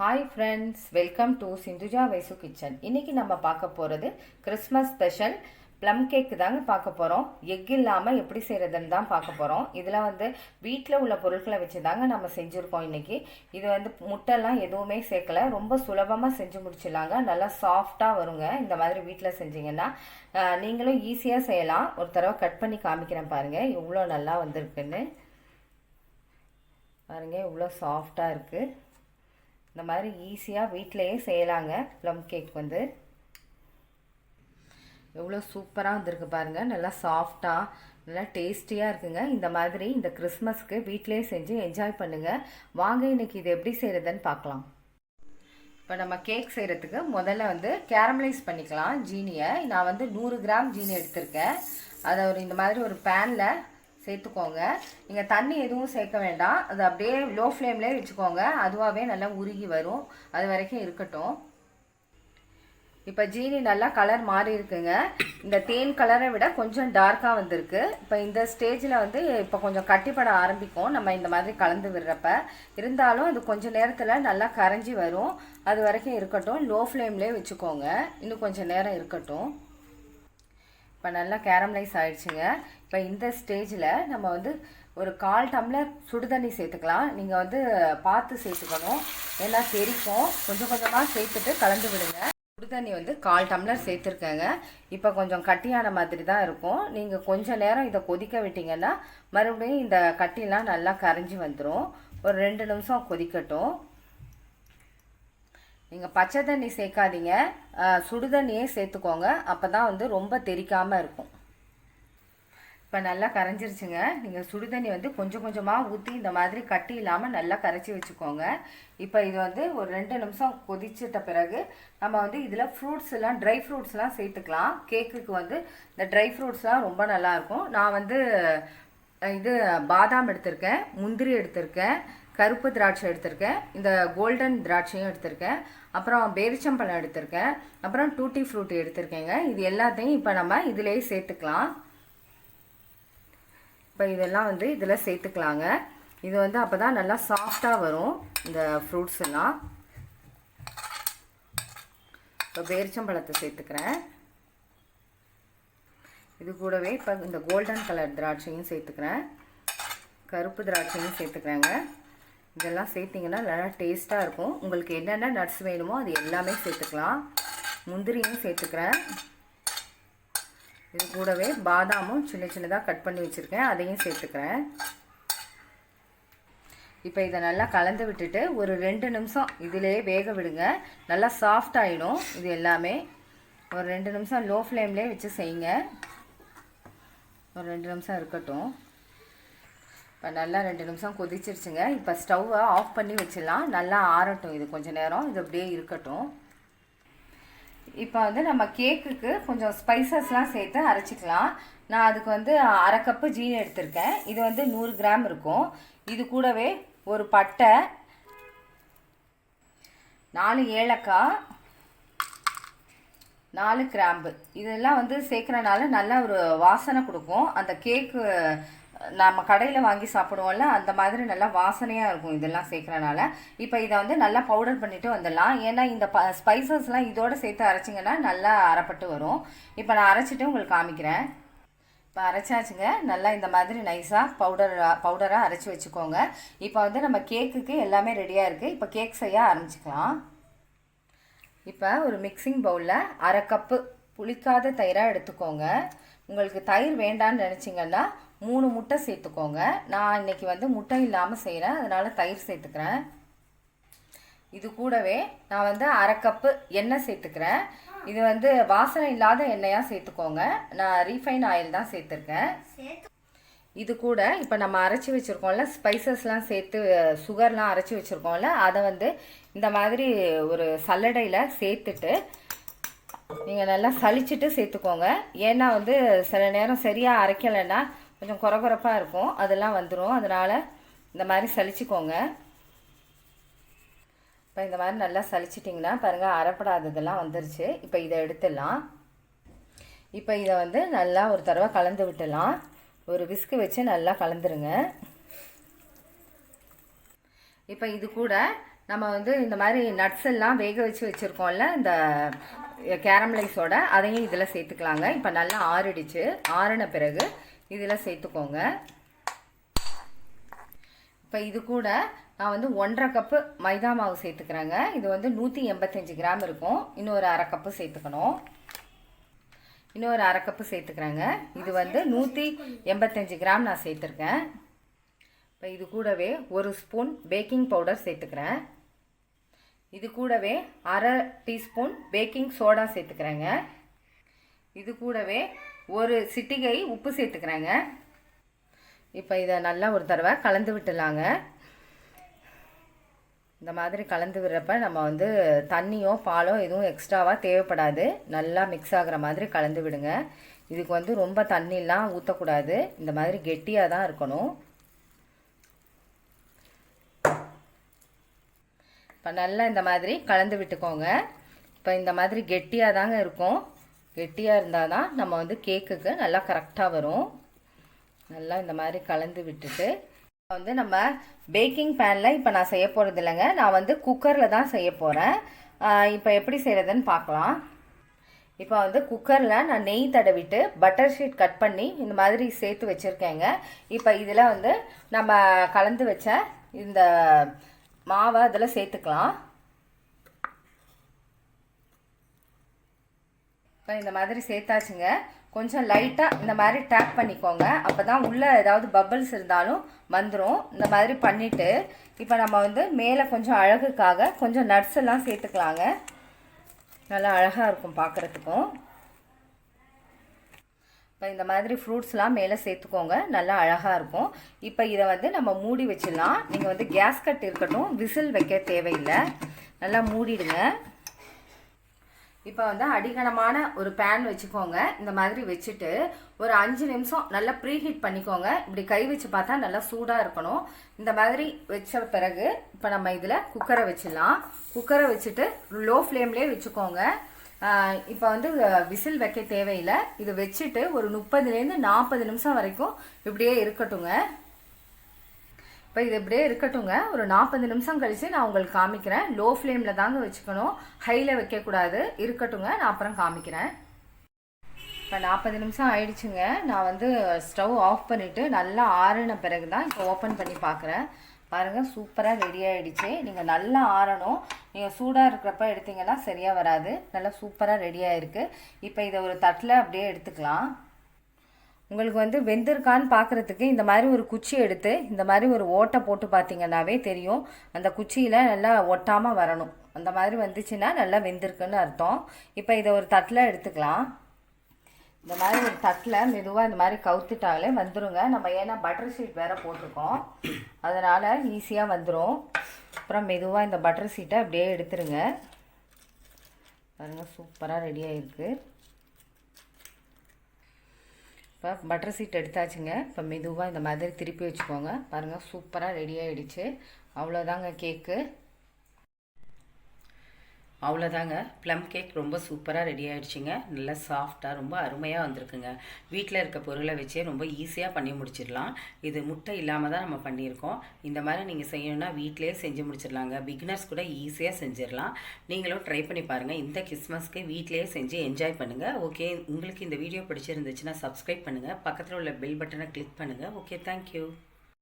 Hi friends welcome to Sindhuja Vaishu kitchen இன்னைக்கு நம்ம பார்க்க போகிறது கிறிஸ்மஸ் ஸ்பெஷல் ப்ளம் கேக்கு தாங்க பார்க்க போகிறோம் எக் இல்லாமல் எப்படி செய்கிறதுன்னு தான் பார்க்க போகிறோம் இதில் வந்து வீட்டில் உள்ள பொருட்களை வச்சு தாங்க நம்ம செஞ்சுருக்கோம் இன்னைக்கு. இது வந்து முட்டைலாம் எதுவுமே சேர்க்கல. ரொம்ப சுலபமாக செஞ்சு முடிச்சிடலாங்க. நல்லா சாஃப்டாக வருங்க. இந்த மாதிரி வீட்டில் செஞ்சீங்கன்னா நீங்களும் ஈஸியாக செய்யலாம். ஒரு தடவை கட் பண்ணி காமிக்கிறேன் பாருங்கள் எவ்வளோ நல்லா வந்திருக்குன்னு. பாருங்க இவ்வளோ சாஃப்டாக இருக்குது இந்த மாதிரி ஈஸியாக வீட்டிலையே செய்யலாங்க. ப்ளம் கேக் வந்து. எவ்வளோ சூப்பராக வந்திருக்கு பாருங்கள் நல்லா சாஃப்டாக நல்லா டேஸ்டியாக இருக்குங்க. இந்த மாதிரி இந்த கிறிஸ்மஸ்க்கு வீட்டிலேயே செஞ்சு என்ஜாய் பண்ணுங்கள் வாங்க இன்னைக்கு இது எப்படி செய்கிறதுன்னு பார்க்கலாம் இப்போ நம்ம கேக் செய்கிறதுக்கு முதல்ல வந்து கேரமலைஸ் பண்ணிக்கலாம். ஜீனியை. நான் வந்து நூறு கிராம் ஜீனி எடுத்திருக்கேன். அதை ஒரு இந்த மாதிரி ஒரு பேனில் சேர்த்துக்கோங்க. நீங்கள் தண்ணி எதுவும் சேர்க்க வேண்டாம். அது அப்படியே லோ ஃப்ளேம்லேயே வச்சுக்கோங்க. அதுவாகவே நல்லா உருகி வரும். அது வரைக்கும் இருக்கட்டும். இப்போ ஜீனி நல்லா கலர் மாறி இருக்குங்க. இந்த தேன் கலரை விட கொஞ்சம் டார்க்காக வந்திருக்கு. இப்போ இந்த ஸ்டேஜில் வந்து இப்போ கொஞ்சம் கட்டிப்பட ஆரம்பிக்கும். நம்ம இந்த மாதிரி கலந்து விடுறப்ப. இருந்தாலும் அது கொஞ்சம் நேரத்தில் நல்லா கரைஞ்சி வரும். அது வரைக்கும் இருக்கட்டும். லோ ஃப்ளேம்லேயே வச்சுக்கோங்க. இன்னும் கொஞ்சம் நேரம் இருக்கட்டும். இப்போ நல்லா கேரமலைஸ் ஆயிடுச்சுங்க. இப்போ இந்த ஸ்டேஜில் நம்ம வந்து ஒரு கால் டம்ளர் சுடுதண்ணி சேர்த்துக்கலாம். நீங்கள் வந்து பார்த்து சேர்த்துக்கணும். ஏன்னா தெரிக்கும். கொஞ்சம் கொஞ்சமாக சேர்த்துட்டு கலந்து விடுங்க. சுடுதண்ணி வந்து கால் டம்ளர் சேர்த்துருக்கேங்க. இப்போ கொஞ்சம் கட்டியான மாதிரி தான் இருக்கும். நீங்கள் கொஞ்சம் நேரம் இதை கொதிக்க விட்டிங்கன்னா மறுபடியும் இந்த கட்டிலாம் நல்லா கரைஞ்சி வந்துடும் ஒரு ரெண்டு நிமிஷம் கொதிக்கட்டும். நீங்கள் பச்சை தண்ணி சேர்க்காதீங்க. சுடு தண்ணியே சேர்த்துக்கோங்க. அப்போ தான் வந்து ரொம்ப தெரிக்காமல் இருக்கும். இப்போ நல்லா கரைஞ்சிருச்சுங்க. நீங்கள் சுடு தண்ணி வந்து கொஞ்சம் கொஞ்சமாக ஊற்றி இந்த மாதிரி கட்டி இல்லாமல் நல்லா கரைச்சி வச்சுக்கோங்க. இப்போ இது வந்து ஒரு ரெண்டு நிமிஷம் கொதிச்சிட்ட பிறகு நம்ம வந்து இதில் ஃப்ரூட்ஸ்லாம் ட்ரை ஃப்ரூட்ஸ்லாம் சேர்த்துக்கலாம். கேக்குக்கு வந்து இந்த ட்ரை ஃப்ரூட்ஸ்லாம் ரொம்ப நல்லாயிருக்கும் நான் வந்து இது பாதாம் எடுத்திருக்கேன். முந்திரி எடுத்திருக்கேன். கருப்பு திராட்சை எடுத்திருக்கேன். இந்த கோல்டன் திராட்சையும் எடுத்திருக்கேன். அப்புறம் பேரிச்சம்பழம் எடுத்திருக்கேன். அப்புறம் டூட்டி ஃப்ரூட் எடுத்திருக்கேங்க. இது எல்லாத்தையும் இப்போ நம்ம இதிலேயே சேர்த்துக்கலாம். இப்போ இதெல்லாம் வந்து இதில் சேர்த்துக்கலாங்க. இது வந்து அப்போ தான் நல்லா சாஃப்டாக வரும் இந்த ஃப்ரூட்ஸ் எல்லாம். இப்போ பேரிச்சம்பழத்தை சேர்த்துக்கிறேன். இது கூடவே இப்போ இந்த கோல்டன் கலர் திராட்சையும் சேர்த்துக்கிறேன். கருப்பு திராட்சையும் சேர்த்துக்கிறேங்க. இதெல்லாம் சேர்த்திங்கன்னா நல்லா டேஸ்ட்டாக இருக்கும். உங்களுக்கு என்னென்ன நட்ஸ் வேணுமோ அது எல்லாமே சேர்த்துக்கலாம். முந்திரியும் சேர்த்துக்கிறேன். இது கூடவே பாதாமும் சின்ன சின்னதாக கட் பண்ணி வச்சுருக்கேன். அதையும் சேர்த்துக்கிறேன். இப்போ இதை நல்லா கலந்து விட்டுட்டு ஒரு ரெண்டு நிமிஷம் இதிலே வேக விடுங்க. நல்லா சாஃப்ட் ஆகிடும் இது எல்லாமே. ஒரு ரெண்டு நிமிஷம் லோ ஃப்ளேம்லேயே வச்சு செய்யுங்க. ஒரு ரெண்டு நிமிஷம் இருக்கட்டும். இப்போ நல்லா ரெண்டு நிமிஷம் கொதிச்சிருச்சுங்க. இப்போ ஸ்டவ்வை ஆஃப் பண்ணி வச்சிடலாம். நல்லா ஆறட்டும் இது கொஞ்சம் நேரம். இது அப்படியே இருக்கட்டும். இப்போ வந்து நம்ம கேக்குக்கு கொஞ்சம் ஸ்பைசஸ்லாம் சேர்த்து அரைச்சிக்கலாம். நான் அதுக்கு வந்து அரை கப்பு ஜீனி எடுத்திருக்கேன். இது வந்து நூறு கிராம் இருக்கும். இது கூடவே ஒரு பட்டை நாலு ஏலக்காய் நாலு கிராம்பு. இதெல்லாம் வந்து சேர்க்குறனால நல்லா ஒரு வாசனை கொடுக்கும். அந்த கேக்கு நம்ம கடையில் வாங்கி சாப்பிடுவோம்ல அந்த மாதிரி நல்லா வாசனையாக இருக்கும் இதெல்லாம் சேர்க்குறனால. இப்போ இதை வந்து நல்லா பவுடர் பண்ணிட்டு வந்துடலாம். ஏன்னா இந்த ப ஸ்பைசஸ்லாம் இதோடு சேர்த்து அரைச்சிங்கன்னா நல்லா அரைப்பட்டு வரும். இப்போ நான் அரைச்சிட்டு உங்களுக்கு காமிக்கிறேன். இப்போ அரைச்சாச்சுங்க. நல்லா இந்த மாதிரி நைஸாக பவுடர் பவுடராக அரைச்சி வச்சுக்கோங்க. இப்போ வந்து நம்ம கேக்குக்கு எல்லாமே ரெடியாக இருக்குது இப்போ கேக் செய்ய ஆரம்பிச்சுக்கலாம். இப்போ ஒரு மிக்சிங் பவுலில் அரை கப்பு புளிக்காத தயிராக எடுத்துக்கோங்க. உங்களுக்கு தயிர் வேண்டான்னு நினச்சிங்கன்னா மூணு முட்டை சேர்த்துக்கோங்க. நான் இன்னைக்கு வந்து முட்டை இல்லாமல் செய்கிறேன் அதனால் தயிர் சேர்த்துக்கிறேன். இது கூடவே நான் வந்து அரை கப்பு எண்ணெய் சேர்த்துக்கிறேன். இது வந்து வாசனை இல்லாத எண்ணெயாக சேர்த்துக்கோங்க. நான் ரீஃபைன் ஆயில் தான் சேர்த்துருக்கேன். இது கூட இப்போ நம்ம அரைச்சி வச்சுருக்கோம்ல ஸ்பைசஸ்லாம் சேர்த்து சுகர்லாம் அரைச்சி வச்சுருக்கோம்ல அதை வந்து இந்த மாதிரி ஒரு சல்லடையில் சேர்த்துட்டு நீங்கள் நல்லா சலிச்சிட்டு சேர்த்துக்கோங்க. ஏன்னா வந்து சில நேரம் சரியாக அரைக்கலைன்னா கொஞ்சம் குறகுறப்பாக இருக்கும். அதெல்லாம் வந்துடும் அதனால் இந்த மாதிரி சலிச்சுக்கோங்க இப்போ இந்த மாதிரி நல்லா சலிச்சிட்டிங்கன்னா பாருங்கள் அறப்படாததெல்லாம் வந்துருச்சு. இப்போ இதை எடுத்துடலாம். இப்போ இதை வந்து நல்லா ஒரு தடவை கலந்து விட்டுடலாம். ஒரு விஸ்கு வச்சு நல்லா கலந்துருங்க. இப்போ இது கூட நம்ம வந்து இந்த மாதிரி நட்ஸ் எல்லாம் வேக வச்சு வச்சுருக்கோம்ல இந்த கேரமலைஸோட அதையும் இதில் சேர்த்துக்கலாங்க. இப்போ நல்லா ஆறிடுச்சு. ஆறின பிறகு இதில் சேர்த்துக்கோங்க இப்போ இது கூட நான் வந்து ஒன்றரை கப்பு மைதா மாவு சேர்த்துக்கிறேங்க இது வந்து நூற்றி எண்பத்தஞ்சு கிராம் இருக்கும். இன்னொரு அரை கப்பு சேர்த்துக்கணும் இன்னொரு அரை கப்பு சேர்த்துக்கிறேங்க இது வந்து நூற்றி எண்பத்தஞ்சு கிராம் நான் சேர்த்துருக்கேன் இப்போ இது கூடவே ஒரு ஸ்பூன் பேக்கிங் பவுடர் சேர்த்துக்கிறேன் இது கூடவே அரை டீஸ்பூன் பேக்கிங் சோடா சேர்த்துக்கிறேங்க இது கூடவே ஒரு சிட்டிகை உப்பு சேர்த்துக்கிறேங்க. இப்போ இதை நல்லா ஒரு தடவை கலந்து விட்டுலாங்க. இந்த மாதிரி கலந்து விடுறப்ப நம்ம வந்து தண்ணியோ பாலோ எதுவும் எக்ஸ்ட்ராவாக தேவைப்படாது. நல்லா மிக்ஸ் ஆகிற மாதிரி கலந்து விடுங்க. இதுக்கு வந்து ரொம்ப தண்ணிலாம் ஊற்றக்கூடாது இந்த மாதிரி கெட்டியாக தான் இருக்கணும். இப்போ நல்லா இந்த மாதிரி கலந்து விட்டுக்கோங்க. இப்போ இந்த மாதிரி கெட்டியாக தாங்க இருக்கும். கெட்டியாக இருந்தால் தான் நம்ம வந்து கேக்குக்கு நல்லா கரெக்டாக வரும். நல்லா இந்த மாதிரி கலந்து விட்டுட்டு வந்து நம்ம பேக்கிங் பேனில் இப்போ நான் செய்ய போகிறது இல்லைங்க. நான் வந்து குக்கரில் தான் செய்ய போகிறேன் இப்போ எப்படி செய்கிறதுன்னு பார்க்கலாம். இப்போ வந்து குக்கரில் நான் நெய் தடவிட்டு பட்டர் ஷீட் கட் பண்ணி இந்த மாதிரி சேர்த்து வச்சுருக்கேங்க. இப்போ இதில் வந்து நம்ம கலந்து வச்ச இந்த மாவை அதில் சேர்த்துக்கலாம். இப்போ இந்த மாதிரி சேர்த்தாச்சுங்க. கொஞ்சம் லைட்டாக இந்த மாதிரி டேப் பண்ணிக்கோங்க. அப்போ தான் உள்ளே ஏதாவது பபிள்ஸ் இருந்தாலும் வந்துடும் இந்த மாதிரி பண்ணிவிட்டு இப்போ நம்ம வந்து மேலே கொஞ்சம் அழகுக்காக கொஞ்சம் நட்ஸ் எல்லாம் சேர்த்துக்கலாங்க. நல்லா அழகாக இருக்கும் பார்க்குறதுக்கும் இப்போ இந்த மாதிரி ஃப்ரூட்ஸ்லாம் மேலே சேர்த்துக்கோங்க. நல்லா அழகாக இருக்கும். இப்போ இதை வந்து நம்ம மூடி வச்சிடலாம். நீங்கள் வந்து கேஸ் கட் இருக்கட்டும் விசில் வைக்க தேவையில்லை. நல்லா மூடிடுங்க. இப்போ வந்து அடிகனமான ஒரு பேன் வச்சுக்கோங்க. இந்த மாதிரி வச்சுட்டு ஒரு அஞ்சு நிமிஷம் நல்லா ப்ரீஹீட் பண்ணிக்கோங்க. இப்படி கை வச்சு பார்த்தா நல்லா சூடாக இருக்கணும். இந்த மாதிரி வச்ச பிறகு இப்போ நம்ம இதில் குக்கரை வச்சிடலாம். குக்கரை வச்சுட்டு லோ ஃப்ளேம்லேயே வச்சுக்கோங்க. இப்போ வந்து விசில் வைக்க தேவையில்லை. இது வச்சுட்டு ஒரு முப்பதுலேருந்து நாற்பது நிமிஷம் வரைக்கும் இப்படியே இருக்கட்டுங்க. இப்போ இது இப்படியே இருக்கட்டுங்க ஒரு நாற்பது நிமிஷம் கழித்து நான் உங்களுக்கு காமிக்கிறேன். லோ ஃப்ளேமில் தாங்க வச்சுக்கணும். ஹையில் வைக்கக்கூடாது. இருக்கட்டுங்க நான் அப்புறம் காமிக்கிறேன். இப்போ நாற்பது நிமிஷம் ஆயிடுச்சுங்க. நான் வந்து ஸ்டவ் ஆஃப் பண்ணிவிட்டு நல்லா ஆறின பிறகு தான் இப்போ ஓப்பன் பண்ணி பார்க்குறேன் பாருங்கள் சூப்பராக ரெடி ஆகிடுச்சு நீங்கள் நல்லா ஆறணும். நீங்கள் சூடாக இருக்கிறப்ப எடுத்திங்கன்னா சரியாக வராது. நல்லா சூப்பராக ரெடியாக இருக்குது இப்போ இதை ஒரு தட்டில் அப்படியே எடுத்துக்கலாம். உங்களுக்கு வந்து வெந்திருக்கான்னு பார்க்குறதுக்கு இந்த மாதிரி ஒரு குச்சி எடுத்து இந்த மாதிரி ஒரு ஓட்டை போட்டு பார்த்தீங்கன்னாவே தெரியும். அந்த குச்சியில் நல்லா ஒட்டாமல் வரணும். அந்த மாதிரி வந்துச்சுன்னா நல்லா வெந்திருக்குன்னு அர்த்தம். இப்போ இதை ஒரு தட்டில் எடுத்துக்கலாம். இந்த மாதிரி ஒரு தட்டில் மெதுவாக இந்த மாதிரி கவுத்துட்டாலே வந்துடுங்க நம்ம ஏன்னா பட்டர் ஷீட் வேறு போட்டிருக்கோம். அதனால் ஈஸியாக வந்துடும் அப்புறம் மெதுவாக இந்த பட்டர் ஷீட்டை அப்படியே எடுத்துருங்க. பாருங்கள் சூப்பராக ரெடி ஆகிருக்கு இப்போ பட்டர் சீட் எடுத்தாச்சுங்க. இப்போ மெதுவாக இந்த மாதிரி திருப்பி வச்சுக்கோங்க. பாருங்கள் சூப்பராக ரெடி ஆகிடுச்சு அவ்வளோதாங்க கேக்கு அவ்வளோதாங்க ப்ளம் கேக் ரொம்ப சூப்பராக ரெடி ஆகிடுச்சிங்க நல்லா சாஃப்டாக ரொம்ப அருமையாக வந்திருக்குங்க. வீட்டில் இருக்க பொருளை வச்சே ரொம்ப ஈஸியாக பண்ணி முடிச்சிடலாம். இது முட்டை இல்லாமல் தான் நம்ம பண்ணியிருக்கோம். இந்த மாதிரி நீங்கள் செய்யணும்னா வீட்டிலே செஞ்சு முடிச்சிடலாங்க. பிகினர்ஸ் கூட ஈஸியாக செஞ்சிடலாம். நீங்களும் ட்ரை பண்ணி பாருங்கள் இந்த கிறிஸ்மஸ்க்கு வீட்டிலே செஞ்சு என்ஜாய் பண்ணுங்கள் ஓகே உங்களுக்கு இந்த வீடியோ பிடிச்சிருந்துச்சுன்னா சப்ஸ்கிரைப் பண்ணுங்கள் பக்கத்தில் உள்ள பெல் பட்டனை கிளிக் பண்ணுங்கள் ஓகே தேங்க்யூ